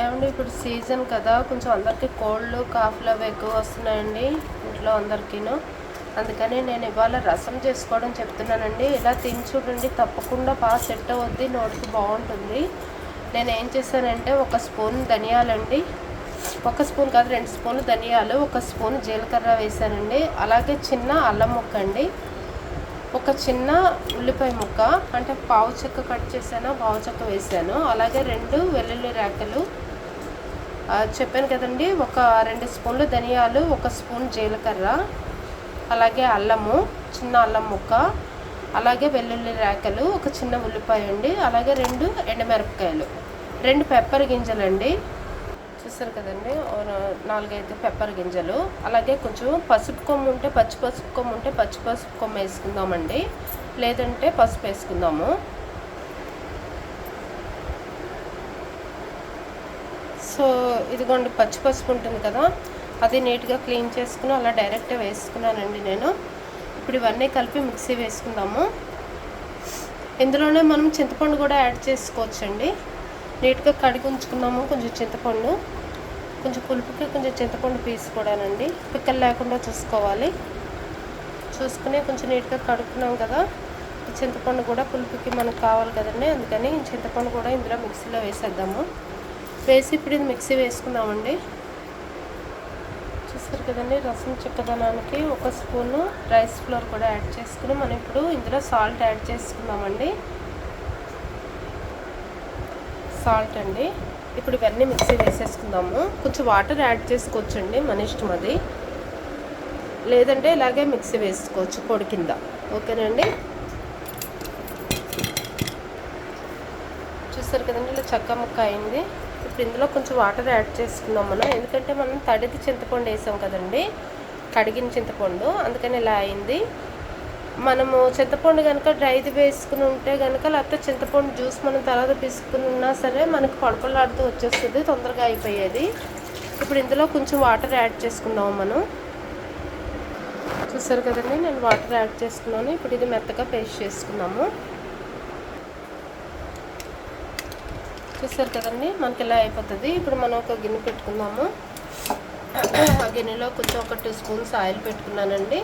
ఏమండి ఇప్పుడు సీజన్ కదా కొంచెం అందరికీ కోల్డ్ కాఫ్లు అవి ఎక్కువ వస్తున్నాయండి ఇంట్లో అందరికీను. అందుకని నేను ఇవాళ రసం చేసుకోవడం చెప్తున్నానండి. ఇలా తిని చూడండి తప్పకుండా బాగా సెట్ అవుద్ది నోటికి బాగుంటుంది. నేను ఏం చేశానంటే ఒక స్పూన్ ధనియాలండి. ఒక స్పూన్ కాదు రెండు స్పూన్లు ధనియాలు ఒక స్పూన్ జీలకర్ర వేసానండి అలాగే చిన్న అల్లం ముక్క అండి ఒక చిన్న ఉల్లిపాయ ముక్క అంటే పావు చెక్క కట్ చేశాను పావు చెక్క వేసాను అలాగే రెండు వెల్లుల్లి రేకలు. చెప్పాను కదండి ఒక రెండు స్పూన్లు ధనియాలు ఒక స్పూన్ జీలకర్ర అలాగే అల్లము చిన్న అల్లం ముక్క అలాగే వెల్లుల్లి రేకలు ఒక చిన్న ఉల్లిపాయ అండి అలాగే రెండు ఎండుమిరపకాయలు. రెండు పెప్పర్ గింజలండి. చూసారు కదండి. నాలుగైదు పెప్పర్ గింజలు. అలాగే కొంచెం పసుపు కొమ్ము ఉంటే పచ్చి పసుపు కొమ్ము ఉంటే పచ్చి పసుపు కొమ్ము వేసుకుందామండి. లేదంటే పసుపు వేసుకుందాము. సో ఇదిగోండి పచ్చి పసుపు ఉంటుంది కదా. అది నీట్గా క్లీన్ చేసుకుని అలా డైరెక్ట్గా వేసుకున్నానండి నేను. ఇప్పుడు ఇవన్నీ కలిపి మిక్సీ వేసుకుందాము. ఇందులోనే మనం చింతపండు కూడా యాడ్ చేసుకోవచ్చండి. నీట్గా కడిగి ఉంచుకున్నాము కొంచెం చింతపండు. కొంచెం పులుపుకి కొంచెం చింతపండు పీస్ కూడానండి. పిక్కలు లేకుండా చూసుకోవాలి. చూసుకుని కొంచెం నీట్గా కడుక్కున్నాం కదా చింతపండు కూడా పులుపుకి మనకు కావాలి కదండి. అందుకని చింతపండు కూడా ఇందులో మిక్సీలో వేసేద్దాము. వేసి ఇప్పుడు ఇది మిక్సీ వేసుకుందామండి. చూస్తారు కదండి రసం చిక్కదనానికి ఒక స్పూను రైస్ ఫ్లోర్ కూడా యాడ్ చేసుకుని మనం ఇప్పుడు ఇందులో సాల్ట్ యాడ్ చేసుకుందామండి. సాల్ట్ అండి. ఇప్పుడు ఇవన్నీ మిక్సీ వేసేసుకుందాము. కొంచెం వాటర్ యాడ్ చేసుకోవచ్చండి మన ఇష్టం అది. లేదంటే ఇలాగే మిక్సీ వేసుకోవచ్చు పొడి కింద. ఓకేనండి చూస్తారు కదండి ఇలా చక్క ముక్క అయింది. ఇప్పుడు ఇందులో కొంచెం వాటర్ యాడ్ చేసుకుందాం మనం. ఎందుకంటే మనం తడిది చింతపండు వేసాం కదండి. కడిగిన చింతపండు. అందుకని ఇలా అయింది. మనము చింతపండు కనుక డ్రైది వేసుకుని ఉంటే కనుక లేకపోతే చింతపండు జ్యూస్ మనం తర్వాత పిసుకుని ఉన్నా సరే మనకు పడపలాడుతూ వచ్చేస్తుంది తొందరగా అయిపోయేది. ఇప్పుడు ఇందులో కొంచెం వాటర్ యాడ్ చేసుకుందాము మనం. చూసారు కదండి నేను వాటర్ యాడ్ చేసుకున్నాను. ఇప్పుడు ఇది మెత్తగా పేస్ట్ చేసుకున్నాము. చూసారు కదండి మనకి ఇలా అయిపోతుంది. ఇప్పుడు మనం ఒక గిన్నె పెట్టుకుందాము. ఆ గిన్నెలో కొంచెం ఒక టూ స్పూన్స్ ఆయిల్ పెట్టుకున్నానండి.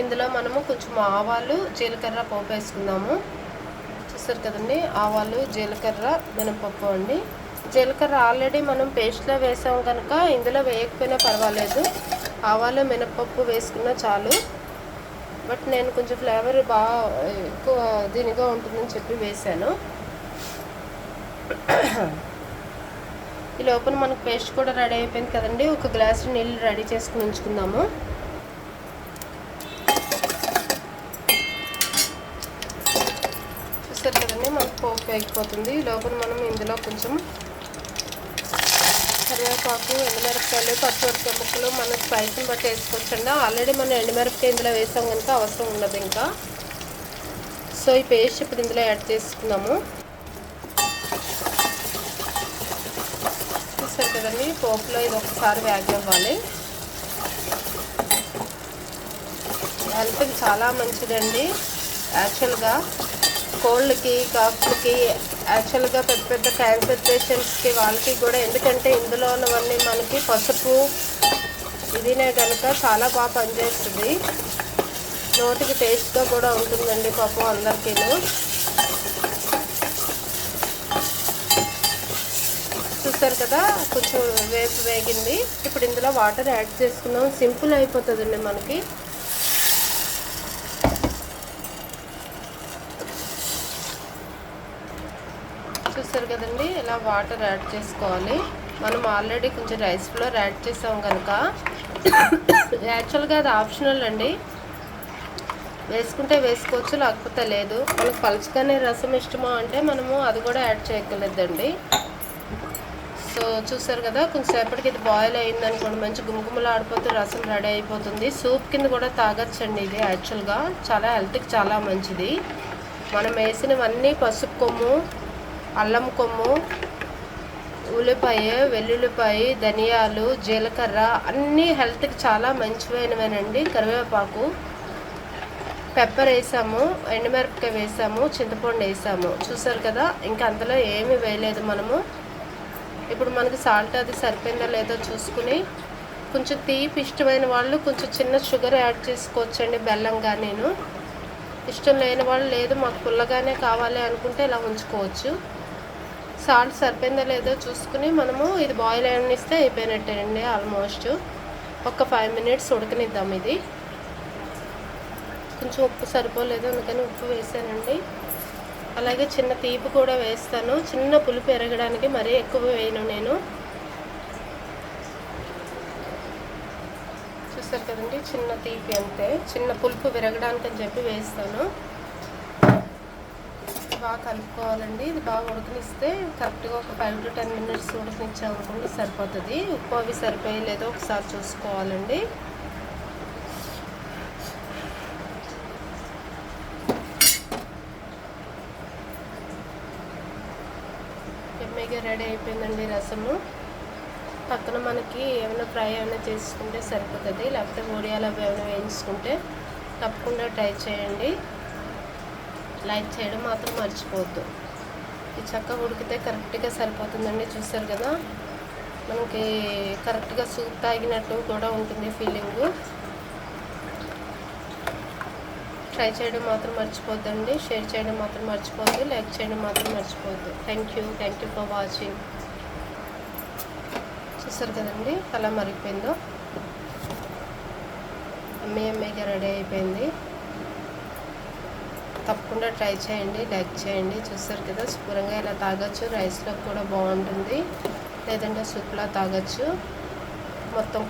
ఇందులో మనము కొంచెం ఆవాలు జీలకర్ర పోపు వేసుకుందాము. చూస్తారు కదండి? ఆవాలు జీలకర్ర మినపప్పు అండి. జీలకర్ర ఆల్రెడీ మనం పేస్ట్లో వేసాం కనుక ఇందులో వేయకపోయినా పర్వాలేదు. ఆవాలు మినపప్పు వేసుకున్నా చాలు. బట్ నేను కొంచెం ఫ్లేవర్ బాగా ఎక్కువ దీనిగా ఉంటుందని చెప్పి వేశాను ఈ లోపల మనకు పేస్ట్ కూడా రెడీ అయిపోయింది కదండి. ఒక గ్లాస్ నీళ్ళు రెడీ చేసుకుని ఉంచుకుందాము. చూసారు కదండి మనకు పోపు వేగిపోతుంది ఈ లోపల మనం ఇందులో కొంచెం కరివేపాకు ఎండుమిరపకాయలు పచ్చిమిరపకాయ ముక్కలు మన స్పైస్ని బట్టి వేసుకోవచ్చండి. ఆల్రెడీ మనం ఎండుమిరపకాయ ఇందులో వేసాం కనుక అవసరం ఉండదు ఇంకా. సో ఈ పేస్ట్ ఇప్పుడు ఇందులో యాడ్ చేసుకున్నాము. చూసారు కదండి పోపులో ఇది ఒకసారి వ్యాగ్ అవ్వాలి. హెల్త్కి చాలా మంచిదండి యాక్చువల్గా. కోళ్ళకి కాకులకి యాక్చువల్గా పెద్ద పెద్ద క్యాన్సర్ పేషెంట్స్కి వాళ్ళకి కూడా. ఎందుకంటే ఇందులో ఉన్నవన్నీ మనకి పసుపు ఇదినే కనుక చాలా బాగా పనిచేస్తుంది. నోటికి టేస్ట్గా కూడా ఉంటుందండి పాపం అందరికీను. చూస్తారు కదా కొంచెం వేపు వేగింది. ఇప్పుడు ఇందులో వాటర్ యాడ్ చేసుకున్నాం సింపుల్ అయిపోతుందండి మనకి. చూసారు కదండి ఇలా వాటర్ యాడ్ చేసుకోవాలి. మనం ఆల్రెడీ కొంచెం రైస్ ఫ్లోర్ యాడ్ చేసాం కనుక యాక్చువల్గా అది ఆప్షనల్ అండి. వేసుకుంటే వేసుకోవచ్చు లేకపోతే లేదు. మనకు పలుచుకనే రసం ఇష్టమా అంటే మనము అది కూడా యాడ్ చేయగలదండి. సో చూసారు కదా కొంచెంసేపటికి ఇది బాయిల్ అయిందనుకోండి మంచి గుమగుమలు ఆడిపోతే రసం రెడీ అయిపోతుంది. సూప్ కింద కూడా తాగొచ్చండి ఇది యాక్చువల్గా. చాలా హెల్త్కి చాలా మంచిది. మనం వేసినవన్నీ పసుపు కొమ్ము అల్లం కొమ్ము ఉల్లిపాయ వెల్లుల్లిపాయ ధనియాలు జీలకర్ర అన్నీ హెల్త్కి చాలా మంచివైనవేనండి. కరివేపాకు పెప్పర్ వేసాము ఎండుమిరపకాయ వేసాము చింతపండు వేసాము. చూసారు కదా ఇంకా అందులో ఏమీ వేయలేదు మనము. ఇప్పుడు మనకి సాల్ట్ అది సరిపోయిందో లేదో చూసుకుని కొంచెం తీపి ఇష్టమైన వాళ్ళు కొంచెం చిన్న షుగర్ యాడ్ చేసుకోవచ్చండి బెల్లంగా నేను ఇష్టం లేని వాళ్ళు లేదు మాకు పుల్లగానే కావాలి అనుకుంటే ఇలా ఉంచుకోవచ్చు. సాల్ట్ సరిపోయిందో లేదో చూసుకుని మనము ఇది బాయిల్ అయినిస్తే అయిపోయినట్టేనండి ఆల్మోస్ట్ ఒక ఫైవ్ మినిట్స్ ఉడకనిద్దాం ఇది. కొంచెం ఉప్పు సరిపోలేదు అందుకని ఉప్పు వేసానండి. అలాగే చిన్న తీపి కూడా వేస్తాను. చిన్న పులుపు ఎరగడానికి మరీ ఎక్కువ వేయను నేను. చూస్తారు కదండి చిన్న తీపి అంతే. చిన్న పులుపు విరగడానికి అని చెప్పి వేస్తాను. బాగా కలుపుకోవాలండి. ఇది బాగా ఉడకనిస్తే కరెక్ట్గా ఒక ఫైవ్ టు టెన్ మినిట్స్ ఉడకనిచ్చామనుకోండి సరిపోతుంది. ఉప్పు అవి సరిపోయలేదో ఒకసారి చూసుకోవాలండి. ఎమ్మెగా రెడీ అయిపోయిందండి రసము. పక్కన మనకి ఏమైనా ఫ్రై ఏమైనా చేసుకుంటే సరిపోతుంది. లేకపోతే ఒడియాలు అవి ఏమైనా వేయించుకుంటే తప్పకుండా ట్రై చేయండి. లైక్ చేయడం మాత్రం మర్చిపోవద్దు. ఈ చక్క ఉడికితే కరెక్ట్గా సరిపోతుందండి చూసారు కదా? మనకి కరెక్ట్గా సూప్ తాగినట్టు కూడా ఉంటుంది ఫీలింగ్. ట్రై చేయడం మాత్రం మర్చిపోద్దండి షేర్ చేయడం మాత్రం మర్చిపోద్దు లైక్ చేయడం మాత్రం మర్చిపోద్దు thank you thank you for watching. చూసారు కదండి అలా మరిగిపోయిందో అమ్మే అమ్మేగా రెడీ అయిపోయింది. తప్పకుండా ట్రై చేయండి లైక్ చేయండి. చూస్తారు కదా శుభ్రంగా ఇలా తాగొచ్చు. రైస్లో కూడా బాగుంటుంది. లేదంటే సూప్లా తాగొచ్చు. మొత్తం